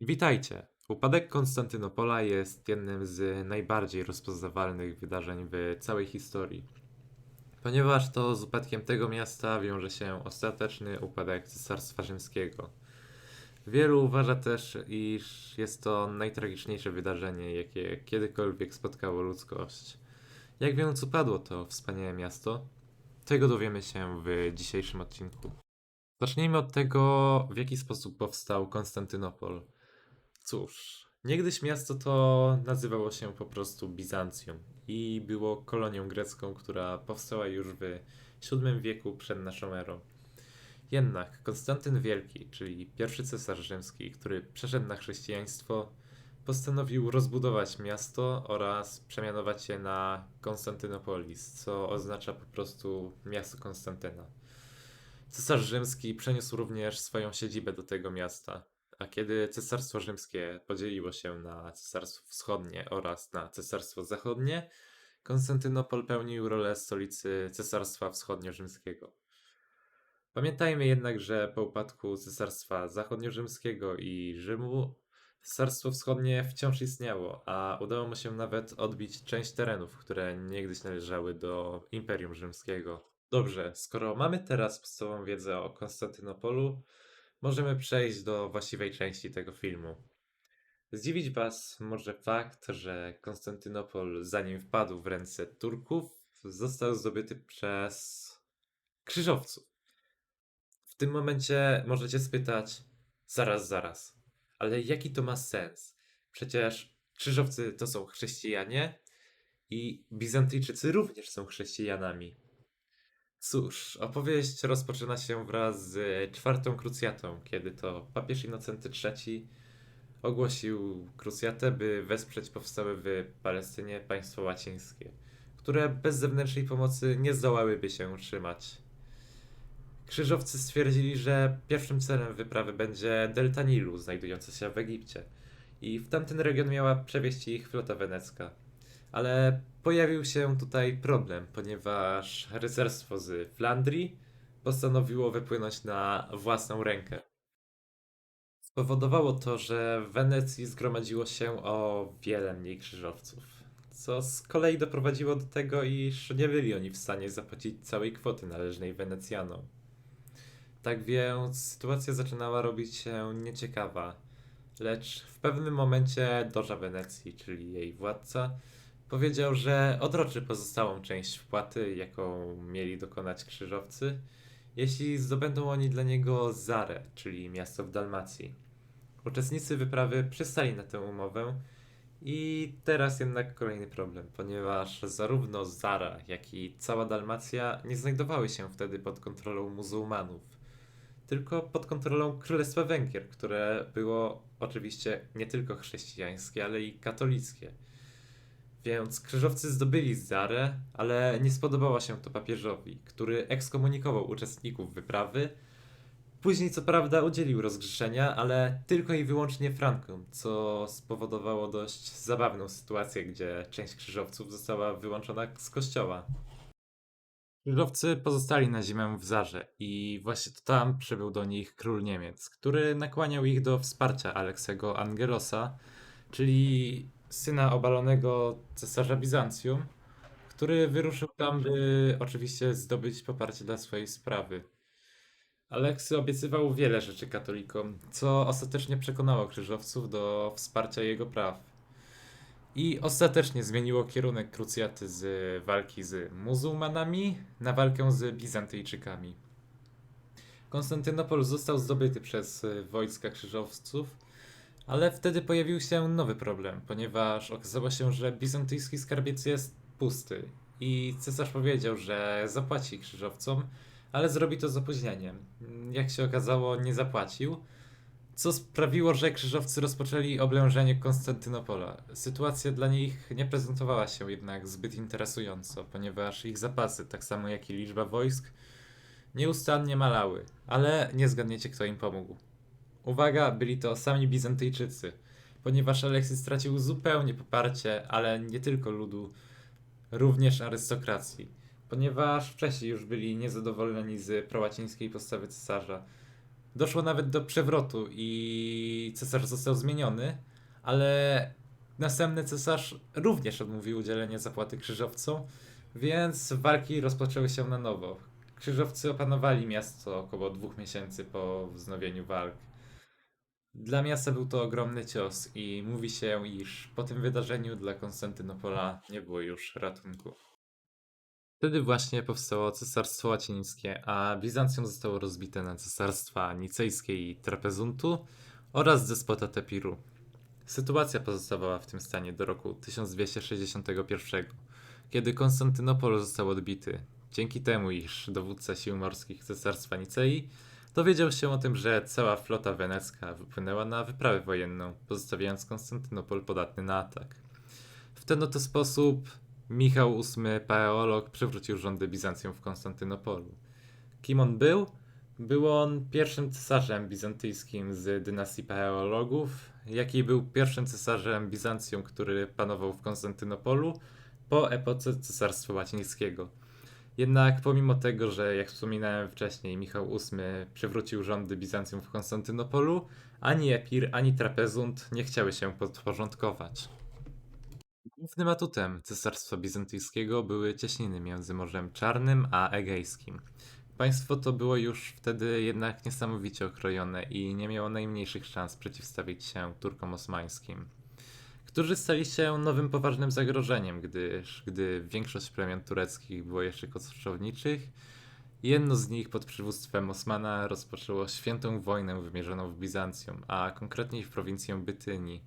Witajcie! Upadek Konstantynopola jest jednym z najbardziej rozpoznawalnych wydarzeń w całej historii, ponieważ to z upadkiem tego miasta wiąże się ostateczny upadek Cesarstwa Rzymskiego. Wielu uważa też, iż jest to najtragiczniejsze wydarzenie, jakie kiedykolwiek spotkało ludzkość. Jak więc upadło to wspaniałe miasto? Tego dowiemy się w dzisiejszym odcinku. Zacznijmy od tego, w jaki sposób powstał Konstantynopol. Cóż, niegdyś miasto to nazywało się po prostu Bizancjum i było kolonią grecką, która powstała już w VII wieku przed naszą erą. Jednak Konstantyn Wielki, czyli pierwszy cesarz rzymski, który przeszedł na chrześcijaństwo, postanowił rozbudować miasto oraz przemianować je na Konstantynopolis, co oznacza po prostu miasto Konstantyna. Cesarz rzymski przeniósł również swoją siedzibę do tego miasta, a kiedy Cesarstwo Rzymskie podzieliło się na Cesarstwo Wschodnie oraz na Cesarstwo Zachodnie, Konstantynopol pełnił rolę stolicy Cesarstwa Wschodnio-Rzymskiego. Pamiętajmy jednak, że po upadku Cesarstwa Zachodnio-Rzymskiego i Rzymu, Cesarstwo Wschodnie wciąż istniało, a udało mu się nawet odbić część terenów, które niegdyś należały do Imperium Rzymskiego. Dobrze, skoro mamy teraz podstawową wiedzę o Konstantynopolu, możemy przejść do właściwej części tego filmu. Zdziwić Was może fakt, że Konstantynopol, zanim wpadł w ręce Turków, został zdobyty przez krzyżowców. W tym momencie możecie spytać, zaraz, zaraz, ale jaki to ma sens? Przecież krzyżowcy to są chrześcijanie i Bizantyjczycy również są chrześcijanami. Cóż, opowieść rozpoczyna się wraz z czwartą krucjatą, kiedy to papież Innocenty III ogłosił krucjatę, by wesprzeć powstałe w Palestynie państwo łacińskie, które bez zewnętrznej pomocy nie zdołałyby się utrzymać. Krzyżowcy stwierdzili, że pierwszym celem wyprawy będzie delta Nilu, znajdująca się w Egipcie, i w tamten region miała przewieźć ich flota wenecka. Ale pojawił się tutaj problem, ponieważ rycerstwo z Flandrii postanowiło wypłynąć na własną rękę. Spowodowało to, że w Wenecji zgromadziło się o wiele mniej krzyżowców, co z kolei doprowadziło do tego, iż nie byli oni w stanie zapłacić całej kwoty należnej Wenecjanom. Tak więc sytuacja zaczynała robić się nieciekawa, lecz w pewnym momencie Doża Wenecji, czyli jej władca, Powiedział, że odroczy pozostałą część wpłaty, jaką mieli dokonać krzyżowcy, jeśli zdobędą oni dla niego Zarę, czyli miasto w Dalmacji. Uczestnicy wyprawy przystali na tę umowę i teraz jednak kolejny problem, ponieważ zarówno Zara, jak i cała Dalmacja nie znajdowały się wtedy pod kontrolą muzułmanów, tylko pod kontrolą Królestwa Węgier, które było oczywiście nie tylko chrześcijańskie, ale i katolickie. Więc krzyżowcy zdobyli Zarę, ale nie spodobało się to papieżowi, który ekskomunikował uczestników wyprawy. Później co prawda udzielił rozgrzeszenia, ale tylko i wyłącznie Frankom, co spowodowało dość zabawną sytuację, gdzie część krzyżowców została wyłączona z kościoła. Krzyżowcy pozostali na zimę w Zarze i właśnie to tam przybył do nich król Niemiec, który nakłaniał ich do wsparcia Aleksego Angelosa, czyli syna obalonego cesarza Bizancjum, który wyruszył tam, by oczywiście zdobyć poparcie dla swojej sprawy. Aleksy obiecywał wiele rzeczy katolikom, co ostatecznie przekonało krzyżowców do wsparcia jego praw. I ostatecznie zmieniło kierunek krucjaty z walki z muzułmanami na walkę z Bizantyjczykami. Konstantynopol został zdobyty przez wojska krzyżowców, ale wtedy pojawił się nowy problem, ponieważ okazało się, że bizantyjski skarbiec jest pusty i cesarz powiedział, że zapłaci krzyżowcom, ale zrobi to z opóźnieniem. Jak się okazało, nie zapłacił, co sprawiło, że krzyżowcy rozpoczęli oblężenie Konstantynopola. Sytuacja dla nich nie prezentowała się jednak zbyt interesująco, ponieważ ich zapasy, tak samo jak i liczba wojsk, nieustannie malały, ale nie zgadniecie, kto im pomógł. Uwaga, byli to sami Bizantyjczycy, ponieważ Aleksy stracił zupełnie poparcie, ale nie tylko ludu, również arystokracji, ponieważ wcześniej już byli niezadowoleni z prołacińskiej postawy cesarza. Doszło nawet do przewrotu i cesarz został zmieniony, ale następny cesarz również odmówił udzielenia zapłaty krzyżowcom, więc walki rozpoczęły się na nowo. Krzyżowcy opanowali miasto około dwóch miesięcy po wznowieniu walk. Dla miasta był to ogromny cios i mówi się, iż po tym wydarzeniu dla Konstantynopola nie było już ratunku. Wtedy właśnie powstało Cesarstwo Łacińskie, a Bizancjum zostało rozbite na cesarstwa nicejskie i Trapezuntu oraz despota Tepiru. Sytuacja pozostawała w tym stanie do roku 1261, kiedy Konstantynopol został odbity. Dzięki temu, iż dowódca sił morskich Cesarstwa Nicei dowiedział się o tym, że cała flota wenecka wypłynęła na wyprawę wojenną, pozostawiając Konstantynopol podatny na atak. W ten oto sposób Michał VIII Paeolog przywrócił rządy Bizancjum w Konstantynopolu. Kim on był? Był on pierwszym cesarzem bizantyjskim z dynastii Paeologów, jak i był pierwszym cesarzem Bizancjum, który panował w Konstantynopolu po epoce Cesarstwa Łacińskiego. Jednak pomimo tego, że jak wspominałem wcześniej, Michał VIII przywrócił rządy Bizancjum w Konstantynopolu, ani Epir, ani Trapezunt nie chciały się podporządkować. Głównym atutem Cesarstwa Bizantyjskiego były cieśniny między Morzem Czarnym a Egejskim. Państwo to było już wtedy jednak niesamowicie okrojone i nie miało najmniejszych szans przeciwstawić się Turkom osmańskim, którzy stali się nowym poważnym zagrożeniem, gdyż gdy większość plemion tureckich było jeszcze koczowniczych, jedno z nich pod przywództwem Osmana rozpoczęło świętą wojnę wymierzoną w Bizancjum, a konkretniej w prowincję Bytynii.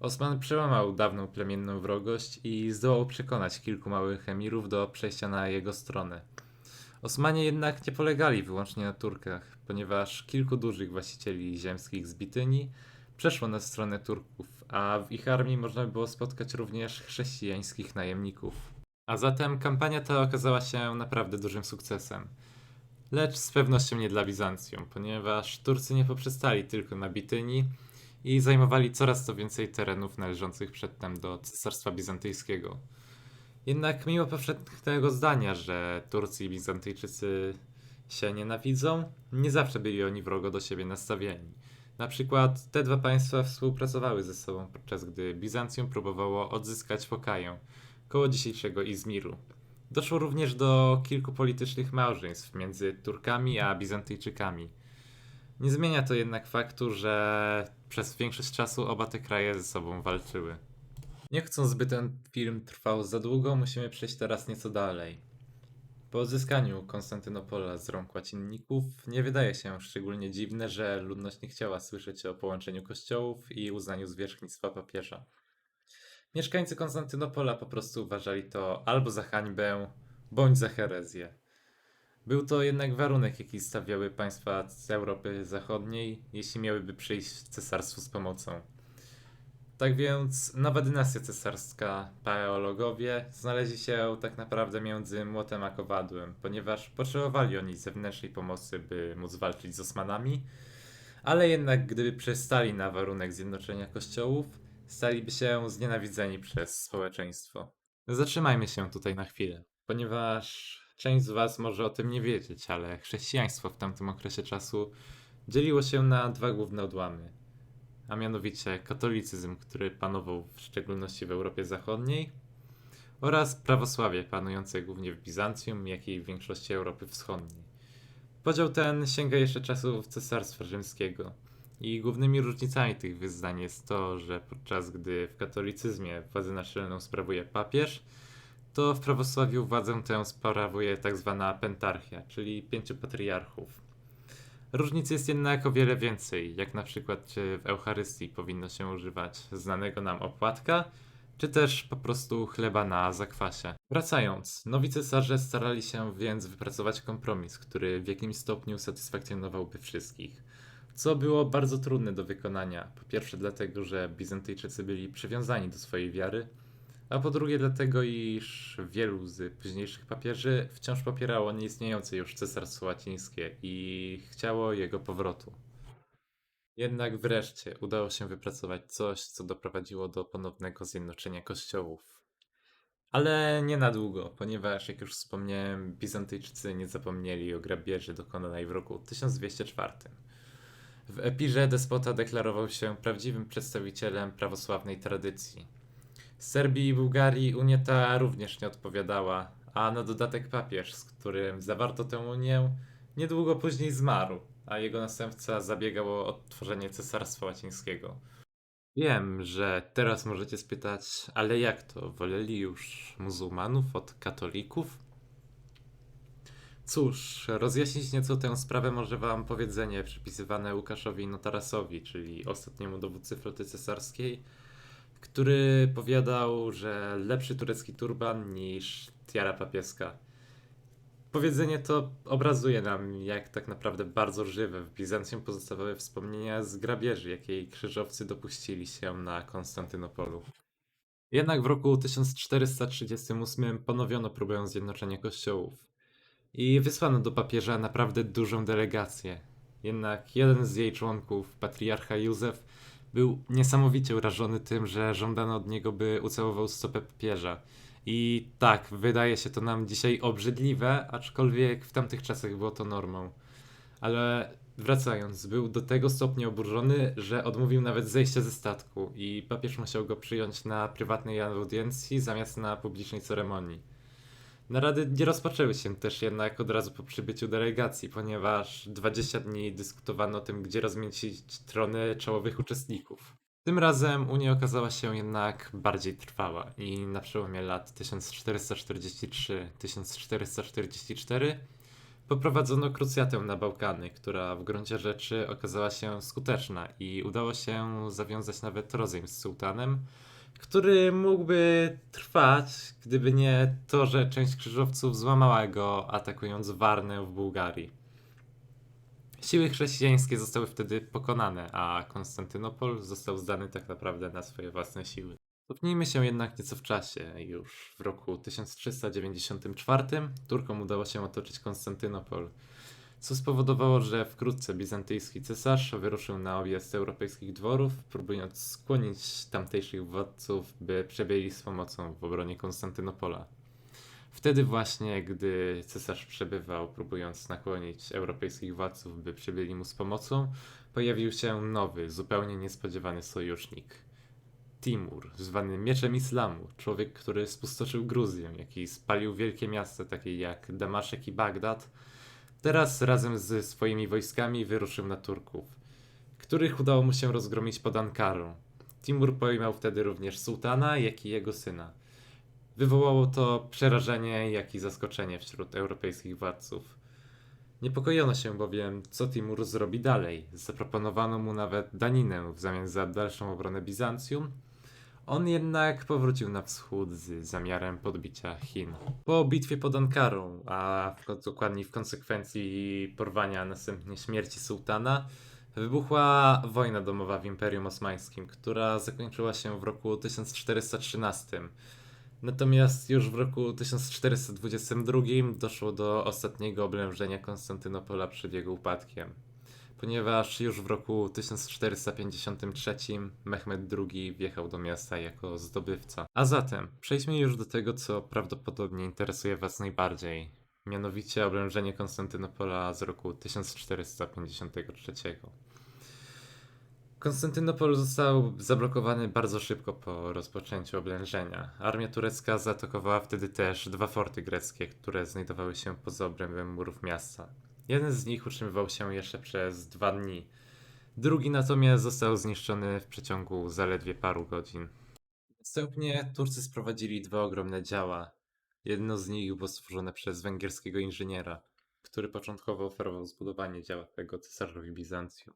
Osman przełamał dawną plemienną wrogość i zdołał przekonać kilku małych emirów do przejścia na jego stronę. Osmanie jednak nie polegali wyłącznie na Turkach, ponieważ kilku dużych właścicieli ziemskich z Bityni przeszło na stronę Turków, a w ich armii można było spotkać również chrześcijańskich najemników. A zatem kampania ta okazała się naprawdę dużym sukcesem. Lecz z pewnością nie dla Bizancjum, ponieważ Turcy nie poprzestali tylko na Bityni, i zajmowali coraz to więcej terenów należących przedtem do Cesarstwa Bizantyjskiego. Jednak mimo powszechnego zdania, że Turcy i Bizantyjczycy się nienawidzą, nie zawsze byli oni wrogo do siebie nastawieni. Na przykład te dwa państwa współpracowały ze sobą podczas gdy Bizancjum próbowało odzyskać Fokaję, koło dzisiejszego Izmiru. Doszło również do kilku politycznych małżeństw między Turkami a Bizantyjczykami. Nie zmienia to jednak faktu, że przez większość czasu oba te kraje ze sobą walczyły. Nie chcąc, by ten film trwał za długo, musimy przejść teraz nieco dalej. Po odzyskaniu Konstantynopola z rąk łacinników nie wydaje się szczególnie dziwne, że ludność nie chciała słyszeć o połączeniu kościołów i uznaniu zwierzchnictwa papieża. Mieszkańcy Konstantynopola po prostu uważali to albo za hańbę, bądź za herezję. Był to jednak warunek, jaki stawiały państwa z Europy Zachodniej, jeśli miałyby przyjść cesarstwu z pomocą. Tak więc nowa dynastia cesarska, paeologowie, znaleźli się tak naprawdę między młotem a kowadłem, ponieważ potrzebowali oni zewnętrznej pomocy, by móc walczyć z Osmanami, ale jednak gdyby przystali na warunek zjednoczenia kościołów, staliby się znienawidzeni przez społeczeństwo. Zatrzymajmy się tutaj na chwilę, ponieważ Część z Was może o tym nie wiedzieć, ale chrześcijaństwo w tamtym okresie czasu dzieliło się na dwa główne odłamy. A mianowicie katolicyzm, który panował w szczególności w Europie Zachodniej, oraz prawosławie panujące głównie w Bizancjum, jak i w większości Europy Wschodniej. Podział ten sięga jeszcze czasów Cesarstwa Rzymskiego. I głównymi różnicami tych wyznań jest to, że podczas gdy w katolicyzmie władzę naczelną sprawuje papież, to w prawosławiu władzę tę sprawuje tak zwana pentarchia, czyli pięciu patriarchów. Różnic jest jednak o wiele więcej, jak na przykład czy w Eucharystii powinno się używać znanego nam opłatka, czy też po prostu chleba na zakwasie. Wracając, nowi cesarze starali się więc wypracować kompromis, który w jakimś stopniu satysfakcjonowałby wszystkich. Co było bardzo trudne do wykonania. Po pierwsze, dlatego, że Bizantyjczycy byli przywiązani do swojej wiary, a po drugie dlatego, iż wielu z późniejszych papieży wciąż popierało nieistniejące już cesarstwo łacińskie i chciało jego powrotu. Jednak wreszcie udało się wypracować coś, co doprowadziło do ponownego zjednoczenia kościołów. Ale nie na długo, ponieważ, jak już wspomniałem, Bizantyjczycy nie zapomnieli o grabieży dokonanej w roku 1204. W epirze despota deklarował się prawdziwym przedstawicielem prawosławnej tradycji. Serbii i Bułgarii Unia ta również nie odpowiadała, a na dodatek papież, z którym zawarto tę Unię, niedługo później zmarł, a jego następca zabiegał o odtworzenie Cesarstwa Łacińskiego. Wiem, że teraz możecie spytać, ale jak to? Woleli już muzułmanów od katolików? Cóż, rozjaśnić nieco tę sprawę może wam powiedzenie przypisywane Łukaszowi Notarasowi, czyli ostatniemu dowódcy floty cesarskiej, który powiadał, że lepszy turecki turban niż tiara papieska. Powiedzenie to obrazuje nam, jak tak naprawdę bardzo żywe w Bizancjum pozostawały wspomnienia z grabieży, jakiej krzyżowcy dopuścili się na Konstantynopolu. Jednak w roku 1438 ponowiono próbę zjednoczenia kościołów i wysłano do papieża naprawdę dużą delegację. Jednak jeden z jej członków, patriarcha Józef, był niesamowicie urażony tym, że żądano od niego, by ucałował stopę papieża. I tak, wydaje się to nam dzisiaj obrzydliwe, aczkolwiek w tamtych czasach było to normą. Ale wracając, był do tego stopnia oburzony, że odmówił nawet zejścia ze statku i papież musiał go przyjąć na prywatnej audiencji zamiast na publicznej ceremonii. Narady nie rozpoczęły się też jednak od razu po przybyciu delegacji, ponieważ 20 dni dyskutowano o tym, gdzie rozmieścić trony czołowych uczestników. Tym razem Unia okazała się jednak bardziej trwała i na przełomie lat 1443-1444 poprowadzono krucjatę na Bałkany, która w gruncie rzeczy okazała się skuteczna i udało się zawiązać nawet rozejm z sułtanem, który mógłby trwać, gdyby nie to, że część krzyżowców złamała go atakując Warnę w Bułgarii. Siły chrześcijańskie zostały wtedy pokonane, a Konstantynopol został zdany tak naprawdę na swoje własne siły. Cofnijmy się jednak nieco w czasie. Już w roku 1394 Turkom udało się otoczyć Konstantynopol, co spowodowało, że wkrótce bizantyjski cesarz wyruszył na objazd europejskich dworów, próbując skłonić tamtejszych władców, by przebyli z pomocą w obronie Konstantynopola. Wtedy właśnie, gdy cesarz przebywał, próbując nakłonić europejskich władców, by przybyli mu z pomocą, pojawił się nowy, zupełnie niespodziewany sojusznik. Timur, zwany Mieczem Islamu, człowiek, który spustoczył Gruzję, jaki spalił wielkie miasta takie jak Damaszek i Bagdad, teraz razem ze swoimi wojskami wyruszył na Turków, których udało mu się rozgromić pod Ankarą. Timur pojmał wtedy również sułtana, jak i jego syna. Wywołało to przerażenie, jak i zaskoczenie wśród europejskich władców. Niepokojono się bowiem, co Timur zrobi dalej. Zaproponowano mu nawet daninę w zamian za dalszą obronę Bizancjum. On jednak powrócił na wschód z zamiarem podbicia Chin. Po bitwie pod Ankarą, a dokładniej w konsekwencji porwania, następnie śmierci sułtana, wybuchła wojna domowa w Imperium Osmańskim, która zakończyła się w roku 1413. Natomiast już w roku 1422 doszło do ostatniego oblężenia Konstantynopola przed jego upadkiem, ponieważ już w roku 1453 Mehmed II wjechał do miasta jako zdobywca. A zatem przejdźmy już do tego, co prawdopodobnie interesuje Was najbardziej, mianowicie oblężenie Konstantynopola z roku 1453. Konstantynopol został zablokowany bardzo szybko po rozpoczęciu oblężenia. Armia turecka zaatakowała wtedy też dwa forty greckie, które znajdowały się poza obrębem murów miasta. Jeden z nich utrzymywał się jeszcze przez dwa dni. Drugi natomiast został zniszczony w przeciągu zaledwie paru godzin. Następnie Turcy sprowadzili dwa ogromne działa. Jedno z nich było stworzone przez węgierskiego inżyniera, który początkowo oferował zbudowanie działa tego cesarzowi Bizancjum.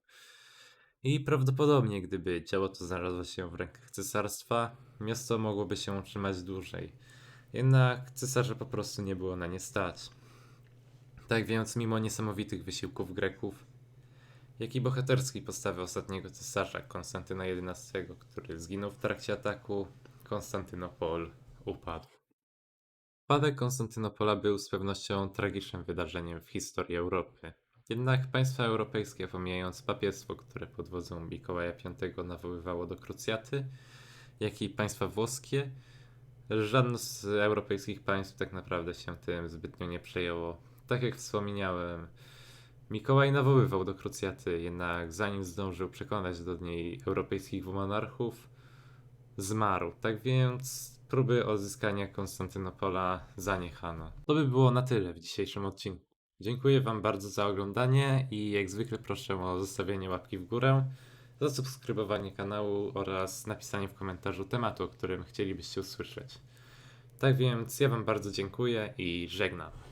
I prawdopodobnie, gdyby dzieło to znalazło się w rękach cesarstwa, miasto mogłoby się utrzymać dłużej. Jednak cesarza po prostu nie było na nie stać. Tak więc, mimo niesamowitych wysiłków Greków, jak i bohaterskiej postawy ostatniego cesarza Konstantyna XI, który zginął w trakcie ataku, Konstantynopol upadł. Upadek Konstantynopola był z pewnością tragicznym wydarzeniem w historii Europy. Jednak państwa europejskie, pomijając papiestwo, które pod wodzą Mikołaja V nawoływało do krucjaty, jak i państwa włoskie, żadne z europejskich państw tak naprawdę się tym zbytnio nie przejęło. Tak jak wspomniałem, Mikołaj nawoływał do krucjaty, jednak zanim zdążył przekonać do niej europejskich monarchów, zmarł. Tak więc próby odzyskania Konstantynopola zaniechano. To by było na tyle w dzisiejszym odcinku. Dziękuję Wam bardzo za oglądanie i jak zwykle proszę o zostawienie łapki w górę, zasubskrybowanie kanału oraz napisanie w komentarzu tematu, o którym chcielibyście usłyszeć. Tak więc ja Wam bardzo dziękuję i żegnam.